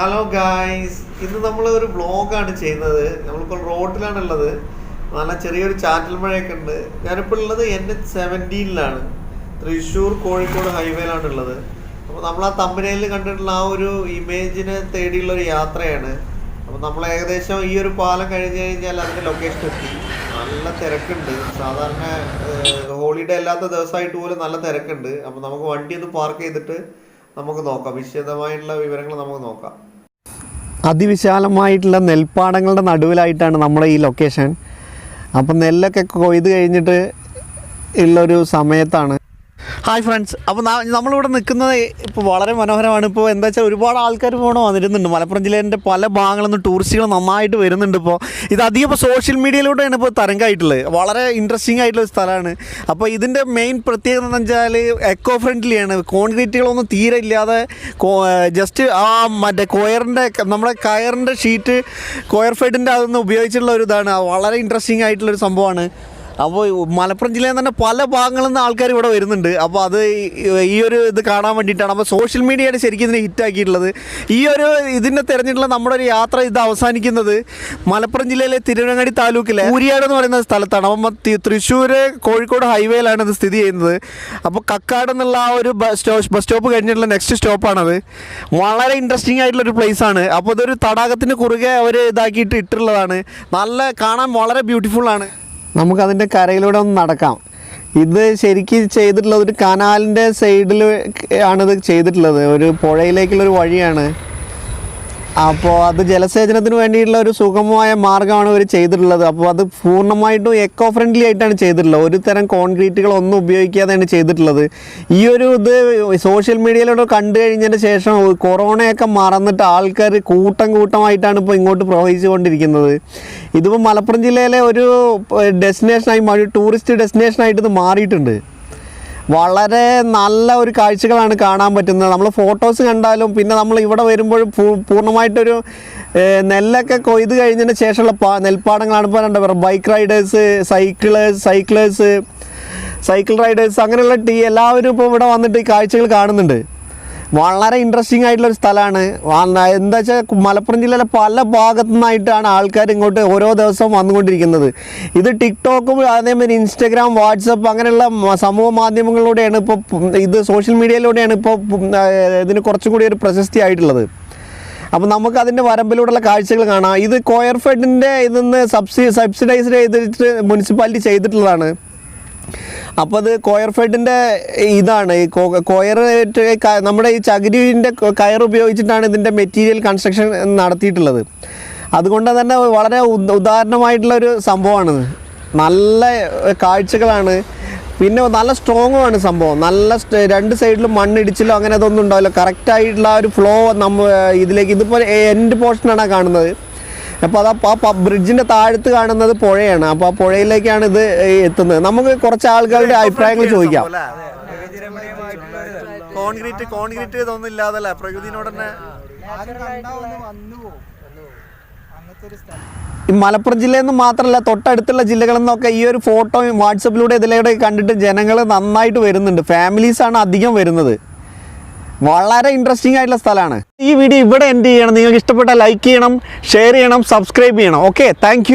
Hello guys ഇന്ന് നമ്മൾ ഒരു വ്ളോഗാണ് ചെയ്യുന്നത്. നമ്മളിപ്പോൾ റോഡിലാണുള്ളത് നല്ല ചെറിയൊരു ചാറ്റൽ മഴയൊക്കെ ഉണ്ട് ഞാനിപ്പോൾ ഉള്ളത് എൻ എച്ച് സെവന്റീനിലാണ് തൃശ്ശൂർ കോഴിക്കോട് ഹൈവേയിലാണ് ഉള്ളത് അപ്പോൾ നമ്മൾ ആ തമ്പനയിൽ കണ്ടിട്ടുള്ള ആ ഒരു ഇമേജിനെ തേടിയുള്ള ഒരു യാത്രയാണ്. അപ്പോൾ നമ്മൾ ഏകദേശം ഈ ഒരു പാലം കഴിഞ്ഞ് കഴിഞ്ഞാൽ അതിന്റെ ലൊക്കേഷൻ എത്തി. നല്ല തിരക്കുണ്ട്. സാധാരണ ഹോളിഡേ അല്ലാത്ത ദിവസമായിട്ട് പോലും നല്ല തിരക്കുണ്ട്. അപ്പോൾ നമുക്ക് വണ്ടി ഒന്ന് പാർക്ക് ചെയ്തിട്ട് നമുക്ക് നോക്കാം. വിശദമായിട്ടുള്ള വിവരങ്ങൾ നമുക്ക് നോക്കാം. അതിവിശാലമായിട്ടുള്ള നെൽപ്പാടങ്ങളുടെ നടുവിലായിട്ടാണ് നമ്മുടെ ഈ ലൊക്കേഷൻ അപ്പം നെല്ലൊക്കെ കൊയ്ത് കഴിഞ്ഞിട്ട് ഉള്ളൊരു സമയത്താണ് ഹായ് ഫ്രണ്ട്സ് അപ്പോൾ നമ്മളിവിടെ നിൽക്കുന്നത് ഇപ്പോൾ വളരെ മനോഹരമാണ്. ഇപ്പോൾ എന്താ വെച്ചാൽ ഒരുപാട് ആൾക്കാർ ഇവിടെ വന്നിരുന്നുണ്ട്. മലപ്പുറം ജില്ലേന്റെ പല ഭാഗങ്ങളിൽ നിന്ന് ടൂറിസ്റ്റുകൾ നന്നായിട്ട് വരുന്നുണ്ട് ഇപ്പോൾ ഇത് അധികം ഇപ്പോൾ സോഷ്യൽ മീഡിയയിലൂടെയാണ് ഇപ്പോൾ തരംഗമായിട്ടുള്ളത്. വളരെ ഇൻട്രസ്റ്റിംഗ് ആയിട്ടുള്ള ഒരു സ്ഥലമാണ്. അപ്പോൾ ഇതിന്റെ മെയിൻ പ്രത്യേകത എന്ന് വെച്ചാൽ എക്കോ ഫ്രണ്ട്ലിയാണ് കോൺക്രീറ്റുകളൊന്നും തീരെ ഇല്ലാതെ ജസ്റ്റ് ആ മറ്റേ കൊയറിന്റെ നമ്മുടെ കയറിന്റെ ഷീറ്റ് കൊയർ ഫെഡിന്റെ അതൊന്ന് ഉപയോഗിച്ചിട്ടുള്ള ഒരു ഇതാണ്. വളരെ ഇൻട്രസ്റ്റിംഗ് ആയിട്ടുള്ളൊരു സംഭവമാണ്. അപ്പോൾ മലപ്പുറം ജില്ലയിൽ തന്നെ പല ഭാഗങ്ങളിൽ നിന്ന് ആൾക്കാർ ഇവിടെ വരുന്നുണ്ട്. അപ്പോൾ അത് ഈ- ഒരു ഇത് കാണാൻ വേണ്ടിയിട്ടാണ്. അപ്പോൾ സോഷ്യൽ മീഡിയയുടെ ശരിക്കും ഇതിനെ ഹിറ്റാക്കിയിട്ടുള്ളത് ഈ ഒരു ഇതിനെ തിരഞ്ഞിട്ടുള്ള നമ്മുടെ ഒരു യാത്ര ഇത് അവസാനിക്കുന്നത് മലപ്പുറം ജില്ലയിലെ തിരുവനങ്ങാടി താലൂക്കിലെ ഊരിയാട് എന്ന് പറയുന്ന സ്ഥലത്താണ്. അപ്പം തൃശ്ശൂർ കോഴിക്കോട് ഹൈവേയിലാണ് ഇത് സ്ഥിതി ചെയ്യുന്നത്. അപ്പോൾ കക്കാട് എന്നുള്ള ആ ഒരു ബസ് സ്റ്റോ ബസ് സ്റ്റോപ്പ് കഴിഞ്ഞിട്ടുള്ള നെക്സ്റ്റ് സ്റ്റോപ്പാണത് വളരെ ഇൻട്രസ്റ്റിംഗ് ആയിട്ടുള്ള ഒരു പ്ലേസ് ആണ്. അപ്പോൾ ഇതൊരു തടാകത്തിന് കുറുകെ അവർ ഇതാക്കിയിട്ട് ഇട്ടുള്ളതാണ് നല്ല കാണാൻ വളരെ ബ്യൂട്ടിഫുൾ ആണ്. നമുക്കതിന്റെ കരയിലൂടെ ഒന്ന് നടക്കാം. ഇത് ശരിക്കും ചെയ്തിട്ടുള്ളത് ഒരു കനാലിന്റെ സൈഡിൽ ആണിത് ചെയ്തിട്ടുള്ളത്. ഒരു പുഴയിലേക്കുള്ളൊരു വഴിയാണ്. അപ്പോൾ അത് ജലസേചനത്തിന് വേണ്ടിയിട്ടുള്ള ഒരു സുഗമമായ മാർഗമാണ് ഇവർ ചെയ്തിട്ടുള്ളത്. അപ്പോൾ അത് പൂർണമായിട്ടും എക്കോ ഫ്രണ്ട്ലി ആയിട്ടാണ് ചെയ്തിട്ടുള്ളത്. ഒരു തരം കോൺക്രീറ്റുകളൊന്നും ഉപയോഗിക്കാതെയാണ് ചെയ്തിട്ടുള്ളത്. ഈ ഒരു ഇത് സോഷ്യൽ മീഡിയയിലൂടെ കണ്ടു കഴിഞ്ഞതിന് ശേഷം കൊറോണയൊക്കെ മറന്നിട്ട് ആൾക്കാർ കൂട്ടം കൂട്ടമായിട്ടാണ് ഇപ്പോൾ ഇങ്ങോട്ട് പ്രവഹിച്ചുകൊണ്ടിരിക്കുന്നത്. ഇതിപ്പോൾ മലപ്പുറം ജില്ലയിലെ ഒരു ഡെസ്റ്റിനേഷനായി ടൂറിസ്റ്റ് ഡെസ്റ്റിനേഷനായിട്ട് ഇത് മാറിയിട്ടുണ്ട്. വളരെ നല്ല ഒരു കാഴ്ചകളാണ് കാണാൻ പറ്റുന്നത്. നമ്മൾ ഫോട്ടോസ് കണ്ടാലും പിന്നെ നമ്മൾ ഇവിടെ വരുമ്പോഴും പൂർണമായിട്ടൊരു നെല്ലൊക്കെ കൊയ്ത് കഴിഞ്ഞതിന് ശേഷമുള്ള പാ നെൽപ്പാടങ്ങളാണ് ഇപ്പോൾ പേർ bike riders cyclers cyclers cycle riders അങ്ങനെയുള്ള ടീ എല്ലാവരും ഇപ്പോൾ ഇവിടെ വന്നിട്ട് ഈ കാഴ്ചകൾ കാണുന്നുണ്ട്. വളരെ ഇൻട്രസ്റ്റിംഗ് ആയിട്ടുള്ള ഒരു സ്ഥലമാണ്. എന്താ വെച്ചാൽ മലപ്പുറം ജില്ലയിലെ പല ഭാഗത്തു നിന്നായിട്ടാണ് ആൾക്കാർ ഇങ്ങോട്ട് ഓരോ ദിവസവും വന്നുകൊണ്ടിരിക്കുന്നത്. ഇത് ടിക്ടോക്കും അതേമാതിരി ഇൻസ്റ്റഗ്രാം വാട്സപ്പ് അങ്ങനെയുള്ള സമൂഹ മാധ്യമങ്ങളിലൂടെയാണ് ഇപ്പോൾ ഇത് സോഷ്യൽ മീഡിയയിലൂടെയാണ് ഇപ്പോൾ ഇതിന് കുറച്ചും കൂടി ഒരു പ്രശസ്തി ആയിട്ടുള്ളത്. അപ്പോൾ നമുക്ക് അതിന്റെ വരമ്പിലൂടെയുള്ള കാഴ്ചകൾ കാണാം. ഇത് കോയർഫെഡിന്റെ ഇതിൽ നിന്ന് സബ്സി സബ്സിഡൈസ് ചെയ്തിട്ട് മുനിസിപ്പാലിറ്റി ചെയ്തിട്ടുള്ളതാണ്. അപ്പോൾ അത് കോയർ ഫെഡിന്റെ ഇതാണ്. ഈ കോയർ നമ്മുടെ ഈ ചകിരിന്റെ കയർ ഉപയോഗിച്ചിട്ടാണ് ഇതിന്റെ മെറ്റീരിയൽ കൺസ്ട്രക്ഷൻ നടത്തിയിട്ടുള്ളത്. അതുകൊണ്ട് തന്നെ വളരെ ഉദ- ഉദാഹരണമായിട്ടുള്ള ഒരു സംഭവമാണ്. നല്ല കാഴ്ചകളാണ്. പിന്നെ നല്ല സ്ട്രോങ്ങുമാണ് സംഭവം. നല്ല രണ്ട് സൈഡിലും മണ്ണിടിച്ചിലോ അങ്ങനെ അതൊന്നും ഉണ്ടാവില്ല. കറക്റ്റായിട്ടുള്ള ആ ഒരു ഫ്ലോ നമ്മ ഇതിലേക്ക് ഇതിപ്പോൾ എൻഡ് പോർഷനാണ് കാണുന്നത്. അപ്പോൾ അത് ആ ബ്രിഡ്ജിന്റെ താഴത്ത് കാണുന്നത് പുഴയാണ്. അപ്പോൾ ആ പുഴയിലേക്കാണ് ഇത് എത്തുന്നത്. നമുക്ക് കുറച്ച് ആളുകളുടെ അഭിപ്രായങ്ങൾ ചോദിക്കാം. കോൺക്രീറ്റ് കോൺക്രീറ്റ് ഇതൊന്നും ഇല്ലാതല്ല പ്രകൃതിനോട് തന്നെ മലപ്പുറം ജില്ലയിൽ നിന്ന് മാത്രമല്ല തൊട്ടടുത്തുള്ള ജില്ലകളിൽ നിന്നൊക്കെ ഈ ഒരു ഫോട്ടോയും വാട്സപ്പിലൂടെ ഇതിലൂടെ കണ്ടിട്ട് ജനങ്ങൾ നന്നായിട്ട് വരുന്നുണ്ട്. ഫാമിലീസാണ് അധികം വരുന്നത്. വളരെ ഇൻട്രസ്റ്റിംഗ് ആയിട്ടുള്ള സ്ഥലമാണ്. ഈ വീഡിയോ ഇവിടെ എൻഡ് ചെയ്യണം. നിങ്ങൾക്ക് ഇഷ്ടപ്പെട്ട ലൈക്ക് ചെയ്യണം ഷെയർ ചെയ്യണം സബ്സ്ക്രൈബ് ചെയ്യണം. Okay thank